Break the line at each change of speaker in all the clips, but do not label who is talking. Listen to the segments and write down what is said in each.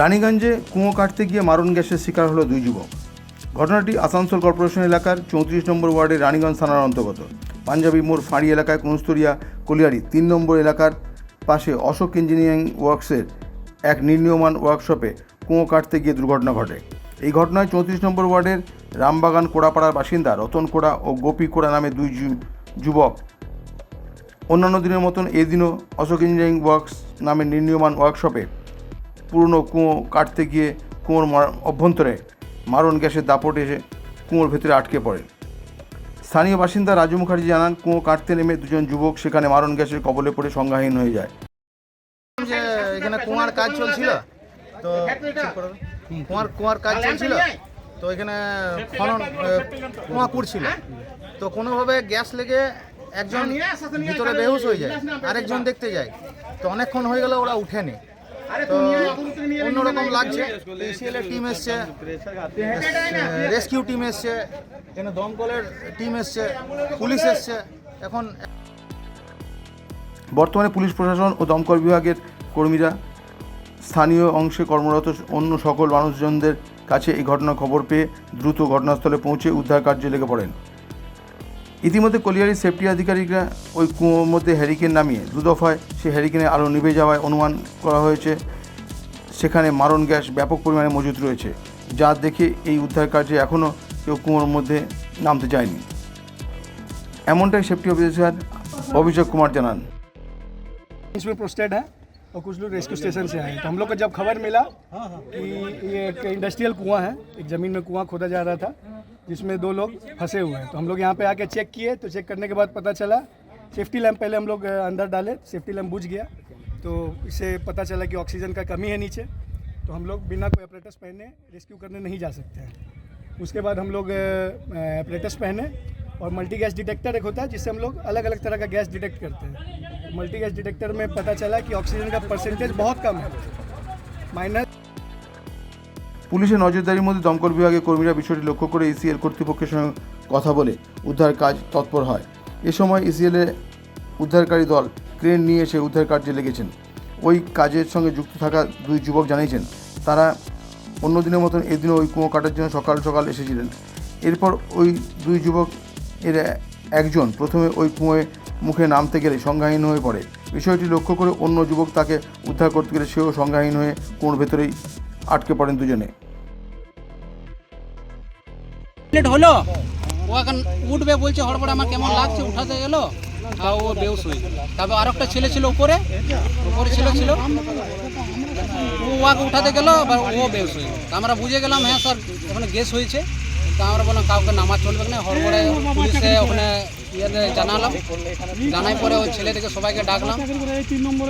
রানীগঞ্জে কুঁয়ো কাটতে গিয়ে মারণ গ্যাসের শিকার হলো দুই যুবক। ঘটনাটি আসানসোল কর্পোরেশন এলাকার চৌত্রিশ নম্বর ওয়ার্ডের রানীগঞ্জ থানার অন্তর্গত। পাঞ্জাবি মোড় ফাঁড়ি এলাকায় কুনুস্তরিয়া কলিয়ারি তিন নম্বর এলাকার পাশে অশোক ইঞ্জিনিয়ারিং ওয়ার্কসের এক নির্ণীয়মান ওয়ার্কশপে কুঁয়ো কাটতে গিয়ে দুর্ঘটনা ঘটে। এই ঘটনায় চৌত্রিশ নম্বর ওয়ার্ডের রামবাগান কোড়াপাড়ার বাসিন্দা রতন কোড়া ও গোপী কোড়া নামে দুই যুবক। অন্যান্য দিনের মতন এদিনও অশোক ইঞ্জিনিয়ারিং ওয়ার্কস নামে নির্ণীয়মান ওয়ার্কশপে পুরনো কুঁয়ো কাটতে গিয়ে কুঁয়োর অভ্যন্তরে মারণ গ্যাসের দাপট এসে কুঁয়োর ভেতরে আটকে পড়ে। স্থানীয় বাসিন্দা রাজু মুখার্জি জানান, কুঁয়ো কাটতে নেমে দুজন যুবক সেখানে মারণ গ্যাসের কবলে পড়ে সংজ্ঞাহীন হয়ে যায়।
যে এখানে কুয়ার কাজ চলছিল, তো কুয়ার কুয়ার কাজ চলছিল, তো এখানে খনন কুয়া কুড়ছিল। তো কোনোভাবে গ্যাস লেগে একজন ভিতরে বেহুশ হয়ে যায়, আরেকজন দেখতে যায়। তো অনেকক্ষণ হয়ে গেল ওরা উঠেনি। তো অন্যরকম লাগছে। এসিএল এর টিম এসছে। রেস্কিউ টিম এসছে। এখানে দমকলের টিম এসছে। পুলিশ এসছে। এখন
বর্তমানে পুলিশ প্রশাসন ও দমকল বিভাগের কর্মীরা স্থানীয় অংশে কর্মরত অন্য সকল মানুষজনদের কাছে এই ঘটনার খবর পেয়ে দ্রুত ঘটনাস্থলে পৌঁছে উদ্ধার কার্যে লেগে পড়েন। ইতিমধ্যে কলিয়ারি সেফটি আধিকারিকরা ওই কুয়োর মধ্যে হ্যারিকেন নামিয়ে দু দফায় সেই হ্যারিকেনের আলো নিভে যাওয়ায় অনুমান করা হয়েছে সেখানে মারণ গ্যাস ব্যাপক পরিমাণে মজুত রয়েছে যা দেখে এই উদ্ধার কার্যে এখনও কেউ কুয়োর মধ্যে নামতে চায়নি এমনটাই সেফটি অফিসার অভিষেক কুমার জানান
इसमें पोस्टेड है और कुछ लोग रेस्क्यू स्टेशन से आए तो हम लोग को जब खबर मिला कि ये एक इंडस्ट्रियल कुआं है एक ज़मीन में कुआं खोदा जा रहा था जिसमें दो लोग फंसे हुए हैं। तो हम लोग यहाँ पे आके चेक किए तो चेक करने के बाद पता चला सेफ्टी लैम्प पहले हम लोग अंदर डाले सेफ्टी लैम्प बुझ गया। तो इससे पता चला कि ऑक्सीजन का कमी है नीचे। तो हम लोग बिना कोई अपरेटस पहने रेस्क्यू करने नहीं जा सकते हैं। उसके बाद हम लोग अपरेटस पहने और मल्टी गैस डिटेक्टर एक होता है, जिससे हम लोग अलग अलग तरह का गैस डिटेक्ट करते हैं। मल्टी गैस डिटेक्टर में पता चला कि ऑक्सीजन का परसेंटेज बहुत कम है। माइनस
পুলিশের নজরদারির মধ্যে দমকল বিভাগের কর্মীরা বিষয়টি লক্ষ্য করে ইসিএল কর্তৃপক্ষের সঙ্গে কথা বলে উদ্ধার কাজ তৎপর হয়। এ সময় ইসিএলের উদ্ধারকারী দল ক্রেন নিয়ে এসে উদ্ধার কার্যে লেগেছেন। ওই কাজের সঙ্গে যুক্ত থাকা দুই যুবক জানিয়েছেন, তারা অন্য দিনের মতন এদিনও ওই কুয়ো কাটার জন্য সকাল সকাল এসেছিলেন। এরপর ওই দুই যুবক এর একজন প্রথমে ওই কুঁয়োয় মুখে নামতে গেলে সংজ্ঞাহীন হয়ে পড়ে। বিষয়টি লক্ষ্য করে অন্য যুবক তাকে উদ্ধার করতে গেলে সেও সংজ্ঞাহীন হয়ে কুয়োর ভেতরেই আটকে পড়েন দুজনে।
হলো? ও এখন উঠবে বলছে, হড়বড় আমার কেমন লাগছে, উঠাতে গেল? আর ও বেউস হয়ে তারপর আর একটা ছেলে ছিল উপরে উপরে ছেলে, ছিল। ও ওকে উঠাতে গেল, আবার ও বেউস হয়ে আমরা বুঝে গেলাম হ্যাঁ স্যার ওখানে গেস হয়েছে। তা আমরা বললাম কাউকে নামা চলবে না পুলিশে ওখানে ইয়েতে জানালাম জানাই পরে ওই সবাইকে ডাকলাম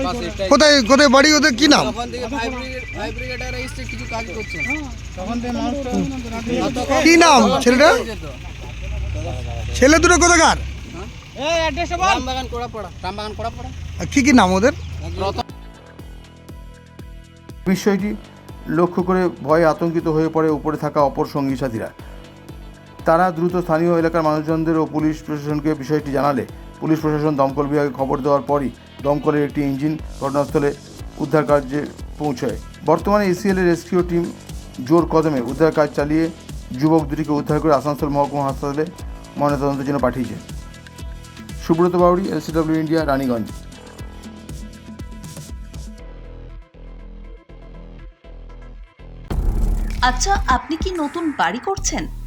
বাস এটাই
কোথায় কোথায় বাড়ি ওদের কি নাম
তখন থেকে ফাইভ ব্রিগেড ফাইভ ব্রিগেডার এসছে কিছু কাজ করছে
তখন থেকে মানুষটা
কি নাম ছেলেটা ছেলে দুটো কোথাকার
রামবাগান কোড়া রামবাগান কোড়া
আর কি কি নাম ওদের
রতন
বিষয়টি লক্ষ্য করে ভয়ে আতঙ্কিত হয়ে পড়ে উপরে থাকা অপর সঙ্গী সাথীরা। তারা দ্রুত স্থানীয় এলাকার মানুষজনদের ও পুলিশ প্রশাসনকে বিষয়টি জানালে পুলিশ প্রশাসন দমকল বিভাগে খবর দেওয়ার পরই দমকলের একটি ইঞ্জিন ঘটনাস্থলে উদ্ধার কার্যে পৌঁছায়। বর্তমানে এসিএলের রেস্কিউ টিম জোর কদমে উদ্ধার কাজ চালিয়ে যুবক দুটিকে উদ্ধার করে আসানসোল মহকুমা হাসপাতালে ময়নাতদন্তের জন্য পাঠিয়েছে। Subrata Bauri LCW India, Raniganj.
আচ্ছা আপনি কি নতুন বাড়ি করছেন?